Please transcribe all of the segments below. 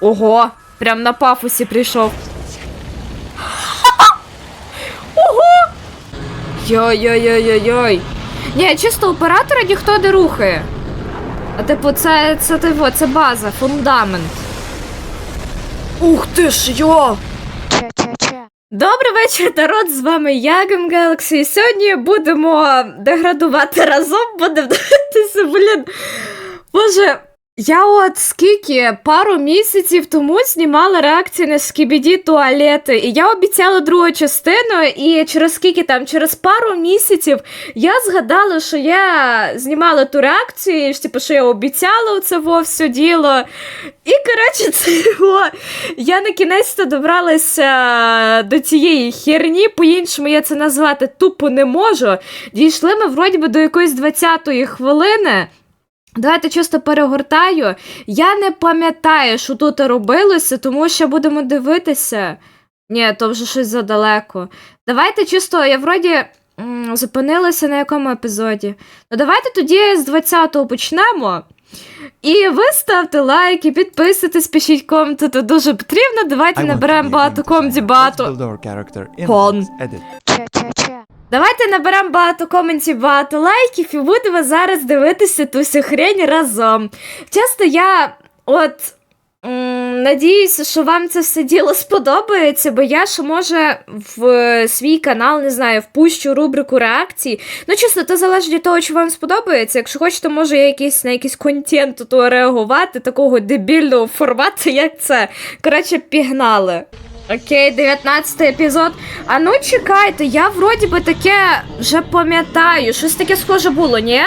Ого, прям на пафосі прийшов. Ого! Йой-йой-йой-йой-йой. Ні, чисто оператора ніхто не рухає. А типу, це, це, типу, це база, фундамент. Ух ти ж йо! Добрий вечір, народ! З вами я, Гем Galaxy. І сьогодні будемо деградувати разом, будемо дивитися, блін. Боже, я от скільки пару місяців тому знімала реакції на скібіді туалети, і я обіцяла другу частину, і через скільки там, через пару місяців я згадала, що я знімала ту реакцію, і, типу, що я обіцяла це все діло. І коротше, це його. Я на кінець-то добралася до цієї херні, по-іншому я це назвати тупо не можу. Дійшли ми вроді би до якоїсь 20-ї хвилини. Давайте чисто перегортаю. Я не пам'ятаю, що тут робилося, тому що будемо дивитися. Ні, то вже щось задалеко. Давайте чисто, я вроді зупинилася на якому епізоді. Ну давайте тоді з 20-го почнемо. І ви ставте лайки, підписуйтесь, пишіть коменти, це дуже потрібно. Давайте наберемо багато комді багато. Давайте наберемо багато коментів, багато лайків і будемо зараз дивитися ту всю хрень разом. Часто я от. Надіюся, що вам це все діло сподобається, бо я ще може в е, свій канал, не знаю, впущу рубрику реакцій. Ну, чесно, то залежить від того, чи вам сподобається. Якщо хочете, може я якийсь на якийсь контент тут реагувати, такого дебільного формату, як це. Коротше, пігнали. Окей, 19 епізод. А ну чекайте, я вроді би таке вже пам'ятаю. Щось таке схоже було, ні?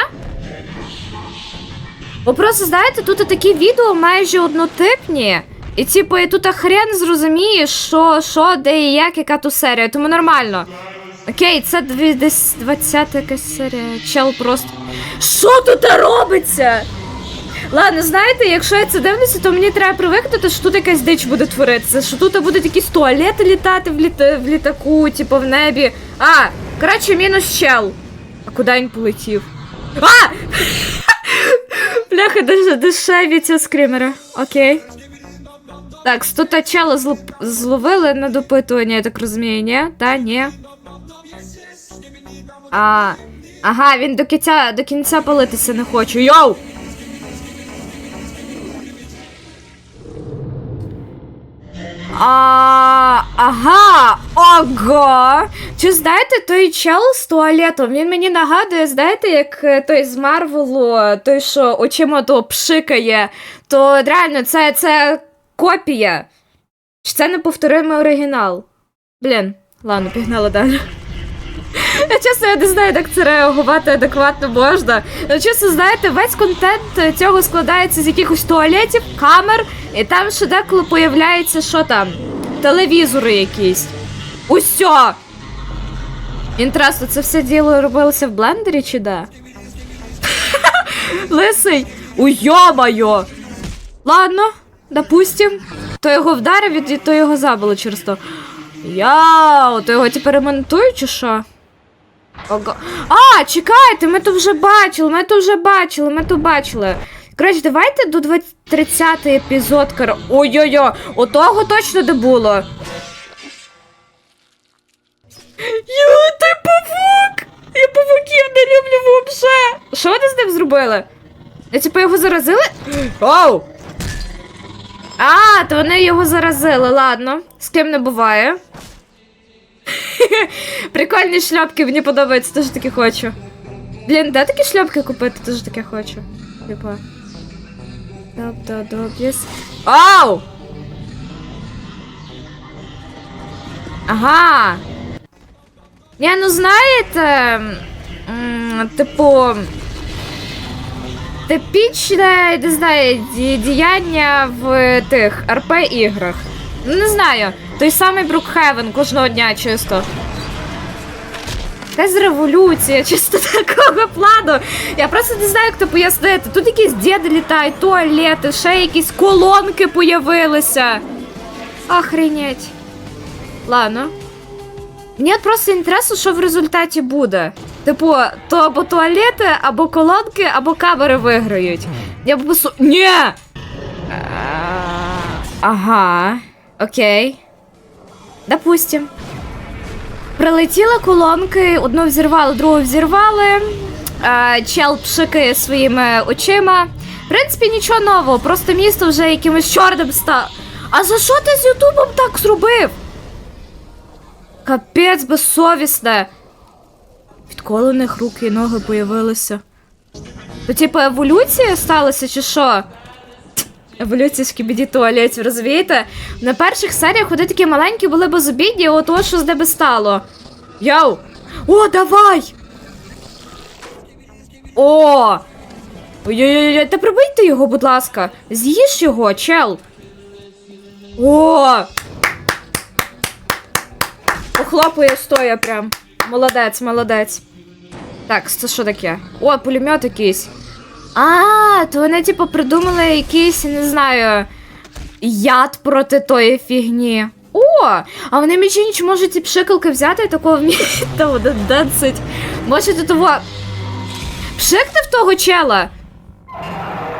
Бо просто, знаєте, тут такі відео майже однотипні. І типу, і тут хрен зрозумієш, що, що, де і як, яка тут серія, тому нормально. Окей, це десь 20 якась серія. Чел просто. Що тут робиться? Ладно, знаєте, якщо я це дивлюся, то мені треба привикнути, що тут якась дич буде творитися, що тут будуть якісь туалети літати в, літа... в літаку, типу в небі. А, коротше, мінус чел. А куди він полетів? А! Бляха, дуже дешеві ці скримера. Окей. Так, тут чела зл... зловили на допитування, я так розумію, ні? Та, ні. А, ага, він до кінця, до кінця палитися не хоче. Йоу! А, ага, ого. Чи знаєте той чел з туалетом? Він мені нагадує, знаєте, як е, той з Марвелу, той, що очима то пшикає, то реально це, це копія. Чи це неповторимий оригінал? Блін, ладно, пігнала далі. Чесно, я не знаю, як це реагувати адекватно можна. Ну, чесно, знаєте, весь контент цього складається з якихось туалетів, камер, і там ще деколи появляється, що там? Телевізори якісь. Усьо! Інтересно, це все діло робилося в блендері чи де? Лисий! Уйо-майо! Ладно, допустим. То його вдарив, і то його забило через то. Яу, то його тепер ремонтують чи що? Ого. А, чекайте, ми то вже бачили, ми то вже бачили, ми то бачили. Коротше, давайте до 20 30 епізод. кор- Ой-ой-ой, отого точно не було. Йо, ти павук! Я павуків не люблю вообще. Що вони з ним зробили? Я типу його заразили? Оу! А, то вони його заразили, ладно. З ким не буває. Прикольні шляпки, мені подобається, теж таке хочу. Блін, де такі шляпки купити? Теж таке хочу. Типа. Тобто, доб'єс. Ау! Ага. Я ну знаєте. Типу. Типічне, не знаю, діяння в тих РП-іграх. Ну, не знаю. Той самий Брукхевен кожного дня чисто. Якась революція, чисто такого плану. Я просто не знаю, як це пояснити. Тут якісь діди літають, туалети, ще якісь колонки появилися. Охренеть. Ладно. Мені просто інтересно, що в результаті буде. Типу, то або туалети, або колонки, або камери виграють. Я б просто. Ні! Ага, окей. Допустим. Прилетіли колонки, одну взірвали, другу взірвали. Чел пшикає своїми очима. В принципі, нічого нового, просто місто вже якимось чорним стало. А за що ти з Ютубом так зробив? Капець безсовісне. Відколи руки і ноги появилися? То, типу, еволюція сталася, чи що? Еволюція в скібіді туалеті, розумієте? На перших серіях вони такі маленькі були безобідні, от ось що з ними стало. Йоу! О, давай! О! Ой-ой-ой, та прибийте його, будь ласка. З'їж його, чел. О! Похлопує стоя прям. Молодець, молодець. Так, це що таке? О, пулемет якийсь. А, то вони, типу, придумали якийсь, не знаю, яд проти тої фігні. О, а вони між можуть ці пшикалки взяти і такого один децить. Можете того. Пшикни в того чела.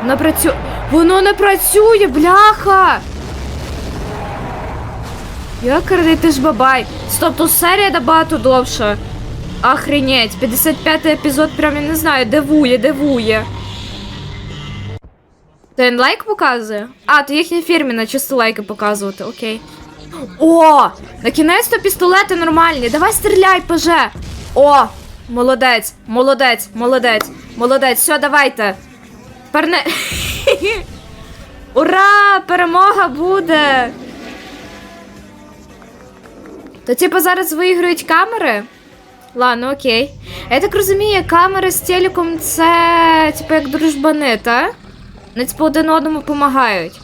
Воно працює. Воно не працює, бляха! Якарний ти ж бабай. Стоп, тут серія набагато довша. Охренеть, 55 епізод прям, я не знаю, дивує, дивує. То він лайк показує? А, то їхня фірміна, чисто лайки показувати, окей. О! На кінець-то пістолети нормальні. Давай стріляй, поже. О! Молодець, молодець, молодець, молодець. Все, давайте. Тепер не... Ура! Перемога буде! То типу зараз виіграють камери? Ладно, окей. Я так розумію, камери з телеком це типу як дружбани, та? Вони типу один одному допомагають.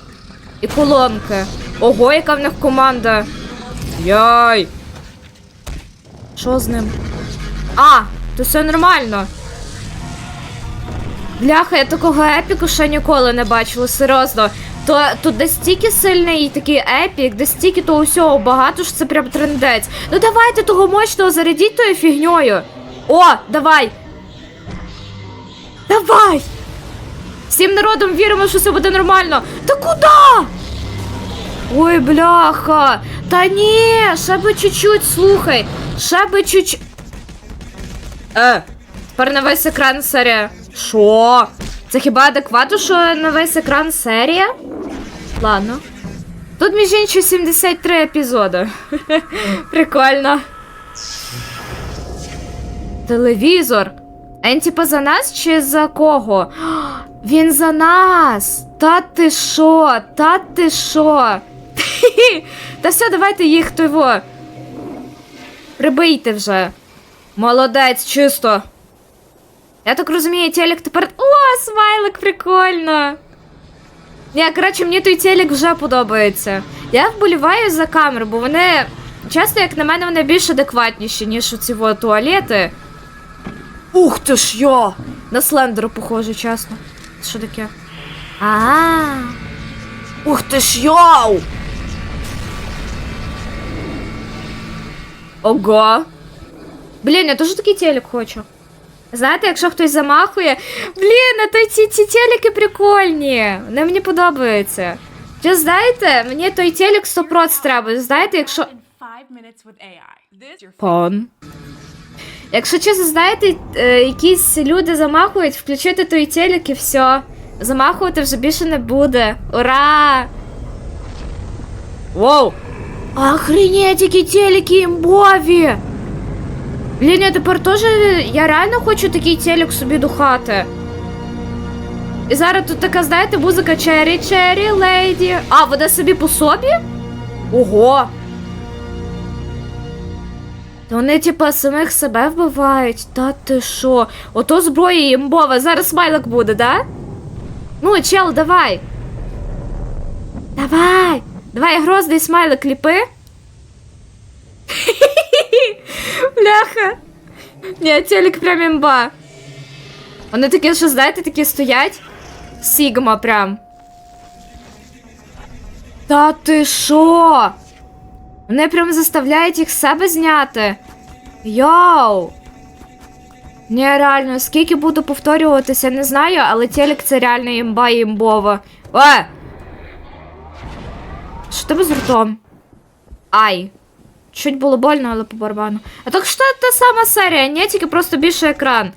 І колонки. Ого, яка в них команда. Яй. Що з ним? А, то все нормально. Бляха, я такого епіку ще ніколи не бачила, серйозно. То тут настільки сильний такий епік, настільки того всього багато, що це прям трендець. Ну давайте того мощного зарядіть тою фігньою. О, давай! Давай! Всім народом віримо, що все буде нормально. Та куди? Ой, бляха! Та ні, ще би чуть-чуть, слухай. Ще би чуть-чуть. Е, тепер на весь екран серія. Що? Це хіба адекватно, що на весь екран серія? Ладно. Тут, між іншим, 73 епізоди. Прикольно. Телевізор. Він типа за нас чи за кого? Він за нас. Та ти що? Та ти що? Та все, давайте їх того. Прибийте вже. Молодець, чисто. Я так розумію, телек тепер. О, смайлик, прикольно. Ні, коротше, мені той телек вже подобається. Я вболіваю за камеру, бо вони, чесно, як на мене, вони більш адекватніші, ніж оці во туалети. Ух ти ж я! На слендеру похоже, чесно. Що таке? А. Ух ти ж йоу! Ого! Блін, я теж такий телек хочу. Знаєте, якщо хтось замахує. Блін, а то ці, ці телеки прикольні. Вони мені подобаються. Чи знаєте, мені той телек 100% треба. Знаєте, якщо. five minutes with AI. This your Пан. Якщо чесно, знаєте, е, якісь люди замахують, включити той телек і все. Замахувати вже більше не буде. Ура! Воу! Охренеть, які телеки імбові! Блін, я тепер теж. Я реально хочу такий телек собі до хати. І зараз тут така, знаєте, музика Cherry Cherry Lady. А, вона собі по собі? Ого! Та вони, типа, самих себе вбивають. Та ти що? Ото зброя імбова. Зараз смайлик буде, да? Ну, чел, давай. Давай. Давай, грозний смайлик ліпи. Бляха. Ні, телек прям імба. Вони такі, що, знаєте, такі стоять. Сігма прям. Та ти що? Вони прям заставляють їх себе зняти. Йоу! Ні, реально, скільки буду повторюватися, не знаю, але телек це реально імба і імбова. Е! Що тебе з ртом? Ай. Чуть було больно, але по барабану. А так що та сама серія, ні, тільки просто більше екран.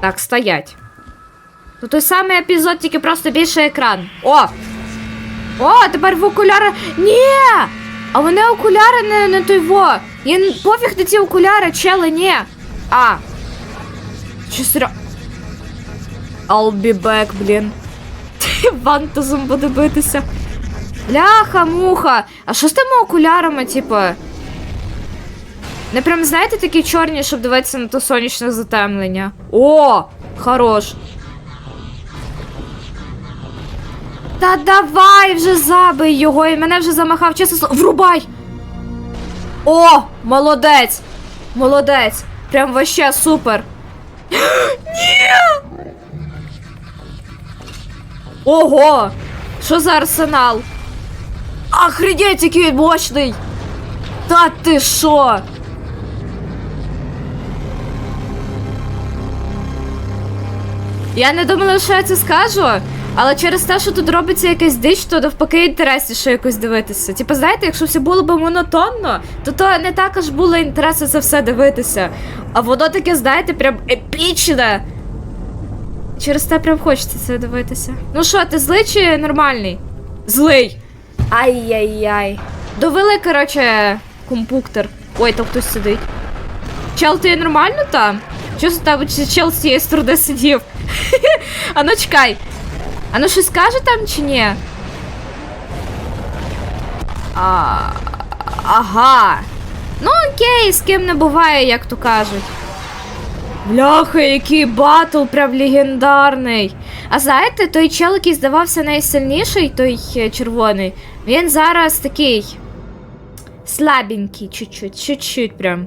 Так, стоять. То той самий епізод, тільки просто більше екран. О! О, тепер в окуляри. Ні! А вони окуляри не, не той во. Їм пофіг на ці окуляри, чели, ні. А. Чи серйозно? I'll be back, блін. Вантузом буде битися. Бляха, муха. А що з тими окулярами, типа? Не прям, знаєте, такі чорні, щоб дивитися на то сонячне затемнення. О, хорош. Та давай вже забий його, і мене вже замахав чесно. Врубай! О, молодець! Молодець! Прям вообще супер. Ні! Ого! Що за арсенал? Охренеть, який мощний! Та ти що? Я не думала, що я це скажу, але через те, що тут робиться якась дич, то навпаки інтересніше якось дивитися. Типу, знаєте, якщо все було б монотонно, то то не так аж було інтересно це все дивитися. А воно таке, знаєте, прям епічне. Через те прям хочеться це дивитися. Ну що, ти злий чи нормальний? Злий. Ай-яй-яй. Довели, короче, компуктор. Ой, там хтось сидить. Чел, ти нормально там? Чого чи- чел з цієї сторони сидів? а ну чекай. А ну щось скаже там чи ні? А, ага. Ну окей, з ким не буває, як то кажуть. Бляха, який батл, прям легендарний. А знаєте, той чел, який здавався найсильніший, той е, червоний, він зараз такий слабенький, чуть-чуть, чуть-чуть прям.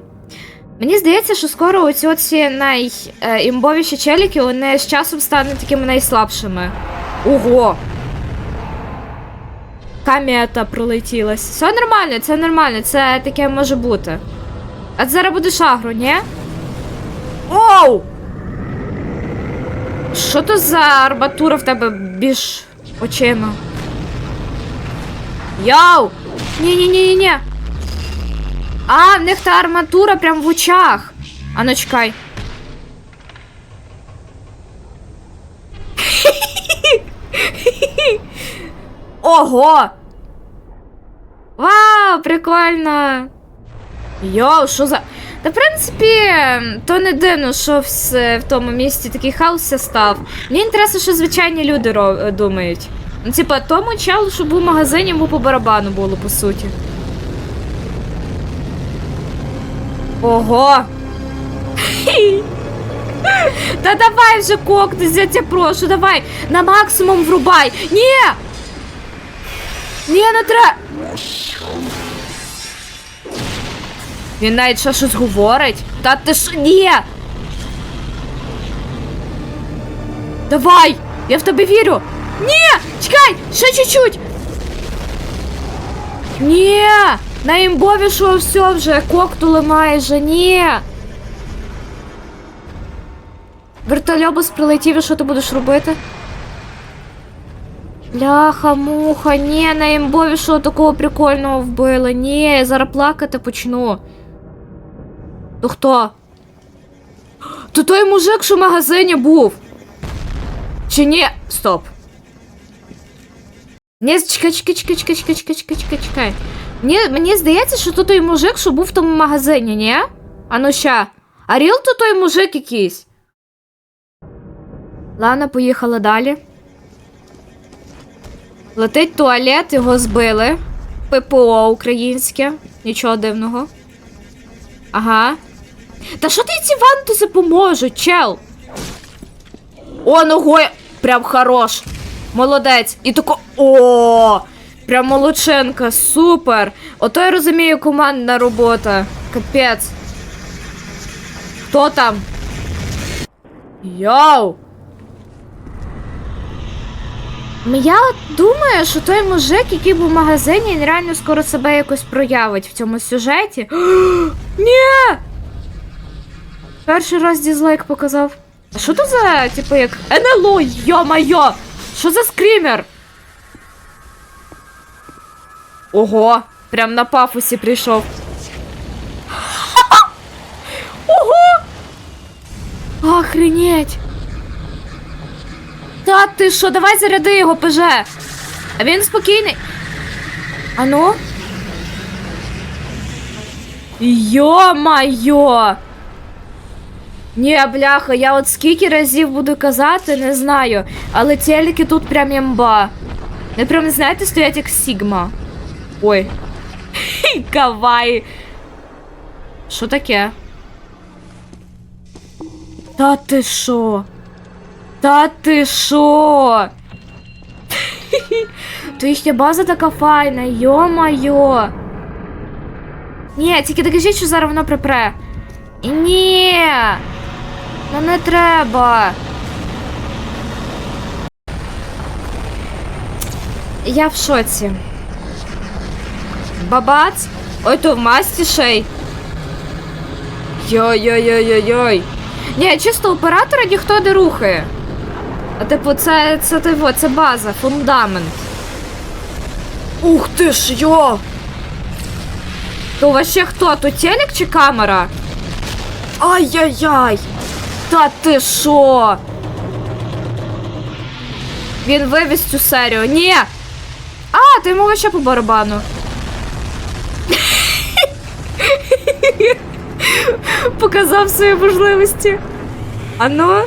Мені здається, що скоро оці найімбовіші челіки, вони з часом стануть такими найслабшими. Ого! Камета пролетілась. Все нормально, це нормально, це таке може бути. А зараз будеш агро, ні? Оу! Що то за арматура в тебе більш очима? Йоу! Ні-ні-ні-ні-ні! А, в них та арматура прям в очах. А ну чекай. Ого! Вау, прикольно! Йоу, що за. Та, в принципі, то не дивно, що в, в тому місті такий хаос став. Мені інтересно, що звичайні люди ро- думають. Ну, типа, тому челу, що був в магазині, йому по барабану було, по суті. Ого! Та давай вже кокнись, я тебе прошу, давай! На максимум врубай! Ні! Ні, не треба! Він навіть ще щось говорить. Та ти ж ні! Давай! Я в тебе вірю! Ні! Чекай! Ще чуть-чуть! Ні! На імбовішого все вже, коктули майже, ні! Вертольобус прилетів, і що ти будеш робити? Бляха, муха, ні, на імбовішого такого прикольного вбили. Ні, я зараз плакати почну. То хто? То той мужик, що в магазині був. Чи ні? Стоп. Ні, чекай, чекай, чекай, чекай, чекай, чекай, чекай, чекай, чекай. Мені, мені здається, що то той мужик, що був в тому магазині, ні? А ну ща. А ріл то той мужик якийсь. Ладно, поїхала далі. Летить туалет, його збили. ППО українське. Нічого дивного. Ага. Та що ти ці вантузи поможуть, чел? О, ногою. Прям хорош. Молодець. І тако. О! Прям молодчинка, супер. Ото я розумію командна робота. Капець. Хто там? Йоу! Ну, Я думаю, що той мужик, який був в магазині, він реально скоро себе якось проявить в цьому сюжеті. Ні! Перший раз дізлайк показав. А що то за, типу, як НЛО, йо-майо! Що за скрімер? Ого, прям на пафосі прийшов. Ого! Охренеть! Та ти що, давай заряди його, ПЖ. А він спокійний. А ну? Йо-майо! Ні, бляха, я от скільки разів буду казати, не знаю. Але телеки тут прям імба. Не прям, знаєте, стоять як Сігма. Ой. Кавай. Що таке? Та ти що? Та ти що? То їхня база така файна, йо-майо. Ні, тільки докажіть, що зараз воно припре. Ні. Ну не треба. Я в шоці. Бабац? Ой, то в масті шей. Йой-йой-йой-йой-йой. Ні, чисто оператора ніхто не рухає. А типу, це, це, типу, це база, фундамент. Ух ти ж, йо! То вообще хто? То телек чи камера? Ай-яй-яй! Та ти що? Він вивіз цю серію. Ні! А, ти йому вообще по барабану. Показав свої можливості. А ну?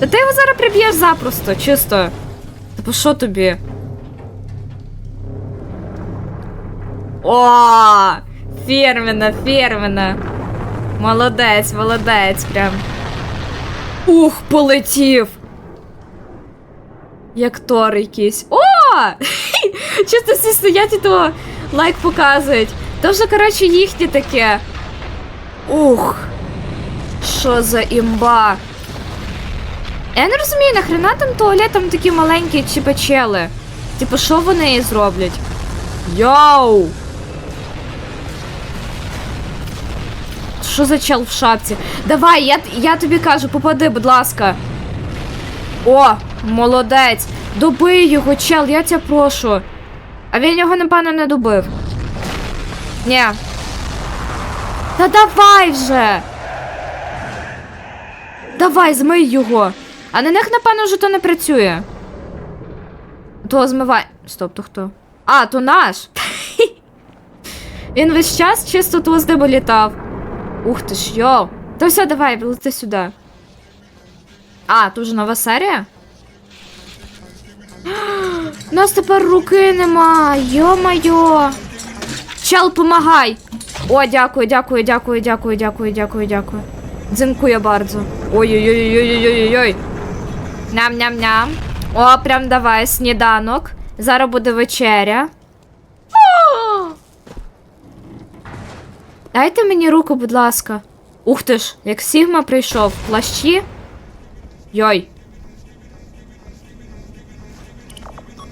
Та ти його зараз приб'єш запросто, чисто. Типу, що тобі? О! Фірмена, фірмена. Молодець, молодець, прям. Ух, полетів. Як тор якийсь. О! Чисто всі стоять і то лайк показують. То вже, коротше, їхнє таке. Ух. Що за імба? Я не розумію, нахрена там туалет там такі маленькі чіпачели. Типу, що вони зроблять? Йоу! Що за чел в шапці? Давай, я, я тобі кажу, попади, будь ласка. О, молодець. Доби його, чел, я тебе прошу. А він його, напевно, не добив. Ні. Та давай вже. Давай, змий його. А на них, напевно, вже то не працює. То змивай. Стоп, то хто? А, то наш. Він весь час чисто то з літав. Ух ти ж, йоу. Та все, давай, лети сюди. А, тут же нова серія? У нас тепер руки нема. Йо-майо. Чел, помагай. О, дякую, дякую, дякую, дякую, дякую, дякую, дякую. Дзинкує bardzo. Ой-ой-ой-ой-ой-ой-ой. Ням-ням-ням. О, прям давай, сніданок. Зараз буде вечеря. Дайте мені руку, будь ласка. Ух ти ж, як Сігма прийшов. Плащі. Йой.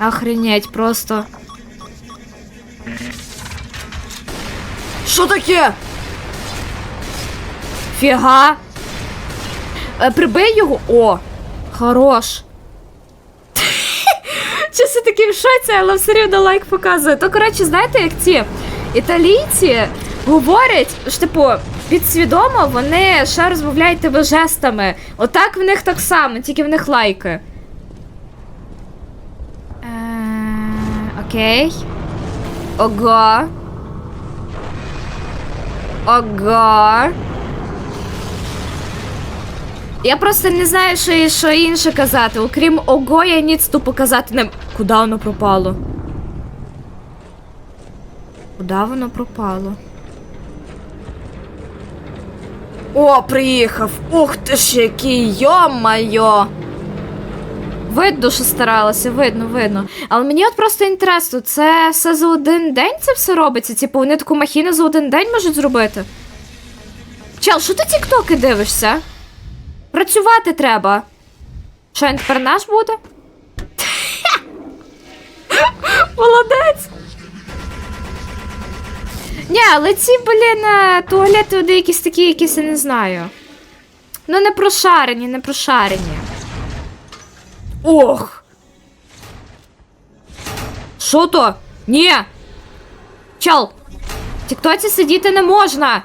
Охренеть, просто. Що таке? Фіга. Е, прибий його. О, хорош. Чесно таки в шоці, але все рівно лайк показує. То, коротше, знаєте, як ці італійці говорять, що, типу, підсвідомо вони ще розмовляють тебе жестами. Отак в них так само, тільки в них лайки. Е, Окей. Ого. Ого. Я просто не знаю, що, що інше казати. Окрім ого, я ніц тупо казати не. Куди воно пропало? Куди воно пропало? О, приїхав! Ух ти ж який, йо-майо! Видно, що старалася, видно, видно. Але мені от просто інтересно, це все за один день це все робиться? Типу, вони таку махіну за один день можуть зробити? Чел, що ти тіктоки дивишся? Працювати треба. Що він тепер наш буде? Молодець. Ні, але ці, блін, е, туалети вони якісь такі, якісь я не знаю. Ну, не прошарені, не прошарені. Ох. Що то? Ні. Чел, тіктоці сидіти не можна.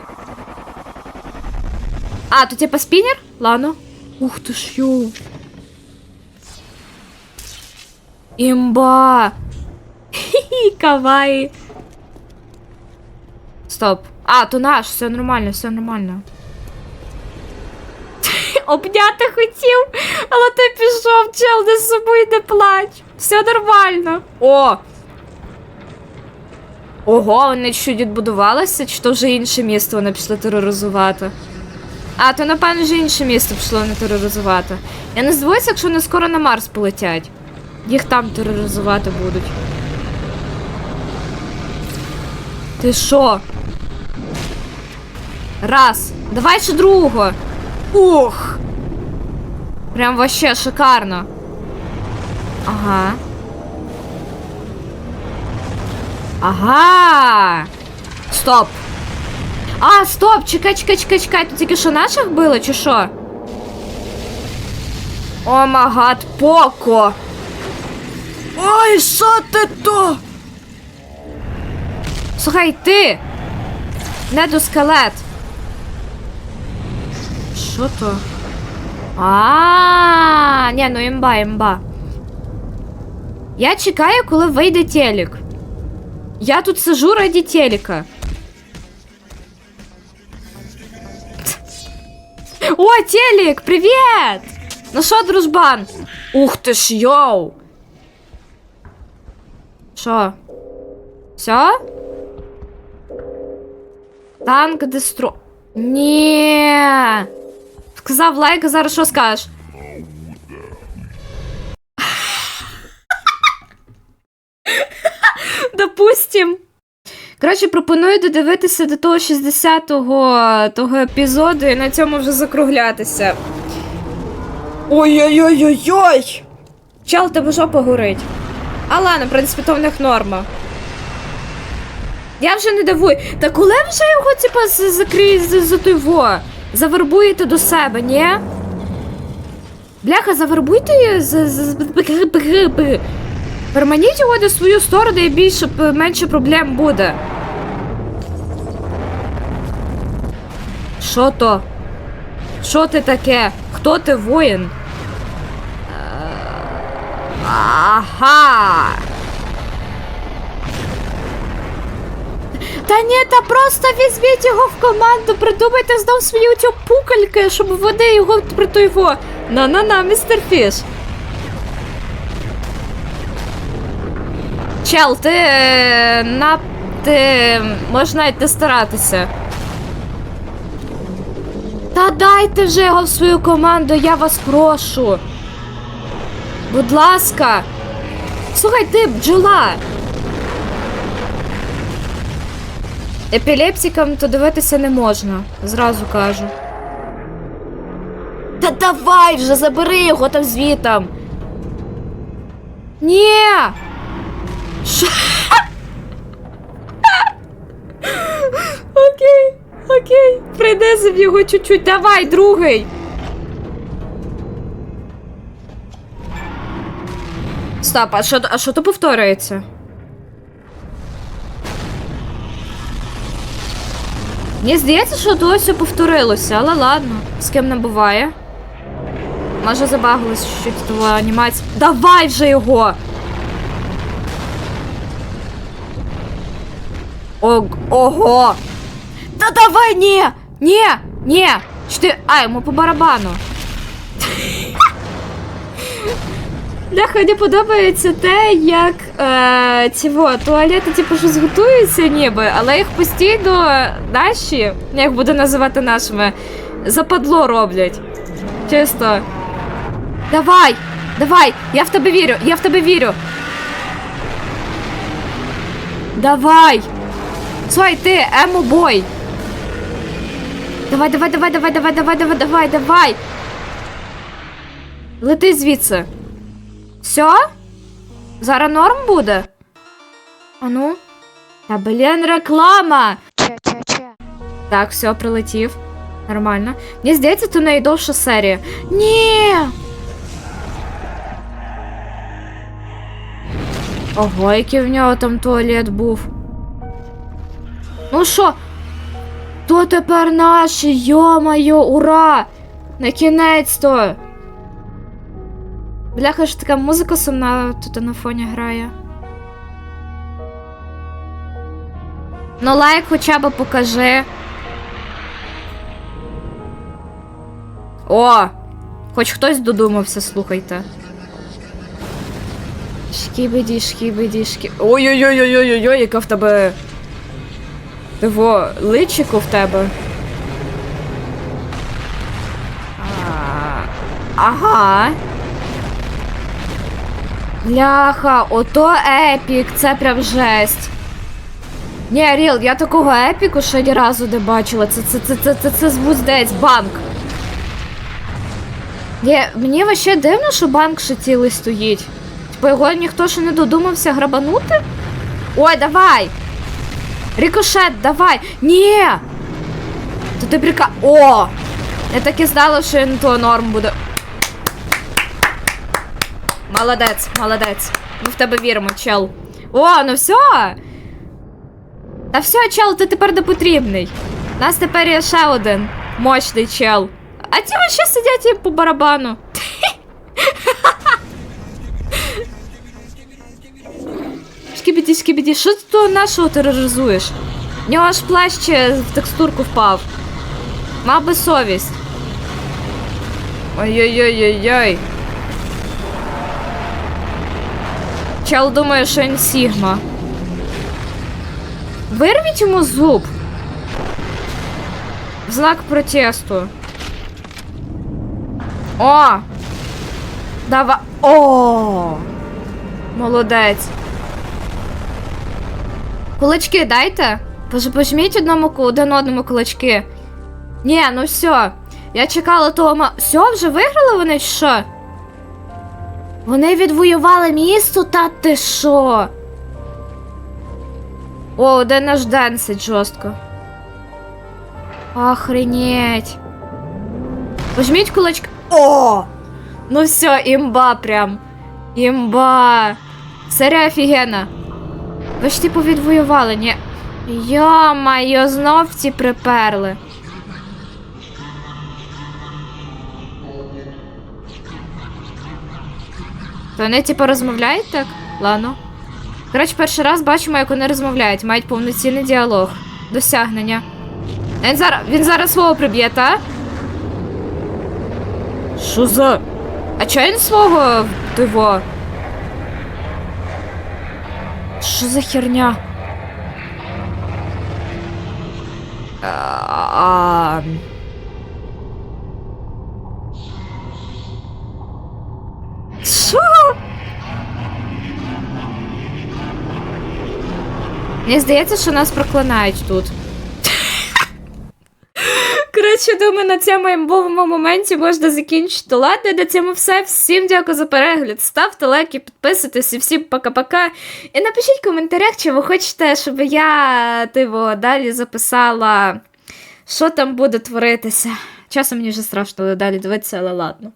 А, то типа спінер? Ладно. Ух ти ж йоу. Імба. Хі-хі, кавай. Стоп. А, то наш, все нормально, все нормально. Обняти хотів, але ти пішов, чел, не собою не плач. Все нормально. О! Ого, вони що відбудувалися, чи то вже інше місто вони пішли тероризувати? А, то напевно вже інше місто пішло не тероризувати. Я не здивуюся, якщо вони скоро на Марс полетять. Їх там тероризувати будуть. Ти що? Раз. Давай ще другого. Ух. Прям вообще шикарно. Ага. Ага. Стоп. А, стоп, чекай, чекай, чекай, чекай. Тут тільки що наших було, чи що? О магад, Поко. Ой, що ти то? Слухай, ти. Недоскелет. Що то? А, ні, ну імба, імба. Я чекаю, коли вийде телек. Я тут сижу ради телека. О, телек, привет! Ну що, дружбан? Ух ти ж, йоу! Що? Все? Танк дестро. Ні. Сказав лайк, а зараз що скажеш? Допустим. Коротше, пропоную додивитися до того 60-го того епізоду і на цьому вже закруглятися. Ой-ой-ой-ой-ой! Чел, тебе жопа горить. А ладно, в принципі, то в них норма. Я вже не дивую. Та коли вже його, типа, закриють за, той? Завербуєте до себе, ні? Бляха, завербуйте Переманіть його до свою сторону і більше менше проблем буде. Що то? Що ти таке? Хто ти воїн? Е, Ага. Та ні, та просто візьміть його в команду, придумайте знов свої оті пукальки, щоб вони його при той во. На-на-на, містер Фіш. Чел, ти е, на ти можеш навіть не старатися. Та дайте вже його в свою команду, я вас прошу. Будь ласка. Слухай, ти бджола. Епілептикам то дивитися не можна, зразу кажу. Та давай вже забери його там звітом. Ні. Що? Окей, окей. Принесем його чуть-чуть. Давай, другий. Стоп, а що, а що то повторюється? Мені здається, що то все повторилося, але ладно, з ким не буває. Може забагалось чуть-чуть того анімації. Давай вже його! Ог, ого! Та давай, ні! Ні! Ні! Чи ти... А, йому по барабану. Бляха, мені подобається те, як е, туалети типу щось готуються ніби, але їх постійно наші, як буду називати нашими, западло роблять. Чисто. Давай! Давай! Я в тебе вірю! Я в тебе вірю! Давай! Слухай, ти, емо-бой! Давай, давай, давай, давай, давай, давай, давай, давай, давай! Лети звідси. Все? Зараз норм буде? А ну? Та блін, реклама! Ча-ча-ча. Так, все, прилетів. Нормально. Мені здається, це найдовша серія. Ні. Ого, який в нього там туалет був. Ну що? То тепер наші, йо-моє, ура! На кінець-то! Бляха ж така музика сумна тут на фоні грає. Ну лайк хоча б покажи. О! Хоч хтось додумався, слухайте. Шкібиді, шкібиді, шкі... Ой-ой-ой-ой-ой-ой, яка в тебе. Диво, личико в тебе. А, Ага. Ляха, ото епік, це прям жесть. Ні, Ріл, я такого епіку ще ні разу не бачила. Це це це це це, це звуздець, банк. Ні, мені вообще дивно, що банк ще цілий стоїть. Типу його ніхто ще не додумався грабанути? Ой, давай! Рикошет, давай! Ні! То ти прика. О! Я так і знала, що він то норм буде. Молодець, молодець. Ми в тебе віримо, чел. О, ну все. Та все, чел, ти тепер не потрібний. У нас тепер є ще один мощний чел. А ті ще сидять їм по барабану. Шкібіді, шкібіді, що ти того нашого тероризуєш? В нього аж плащ в текстурку впав. Мав би совість. Ой-ой-ой-ой-ой. Чел думає, що він Сігма. Вирвіть йому зуб. В знак протесту. О! Давай. О! Молодець. Кулачки дайте. Пожміть одному один одному кулачки. Ні, ну все. Я чекала того ма. Все, вже виграли вони що? Вони відвоювали місто, та ти що? О, один наш денсить жорстко. Охренеть. Пожміть кулачки. О! Ну все, імба прям. Імба. Серія офігенна. Ви ж типу відвоювали, ні? Йо-майо, знов ці приперли. То вони типу розмовляють так? Ладно. Коротше, перший раз бачимо, як вони розмовляють, мають повноцінний діалог. Досягнення. Він зараз, він зараз свого приб'є, та? Що за. А чого він свого диво? Що за херня? А... Що? Мені здається, що нас проклинають тут. Коротше, думаю, на цьому імбовому моменті можна закінчити. Ладно, на цьому все. Всім дякую за перегляд. Ставте лайки, підписуйтесь і всім пока-пока. І напишіть в коментарях, чи ви хочете, щоб я тиво, далі записала, що там буде творитися. Часом мені вже страшно далі дивитися, але ладно.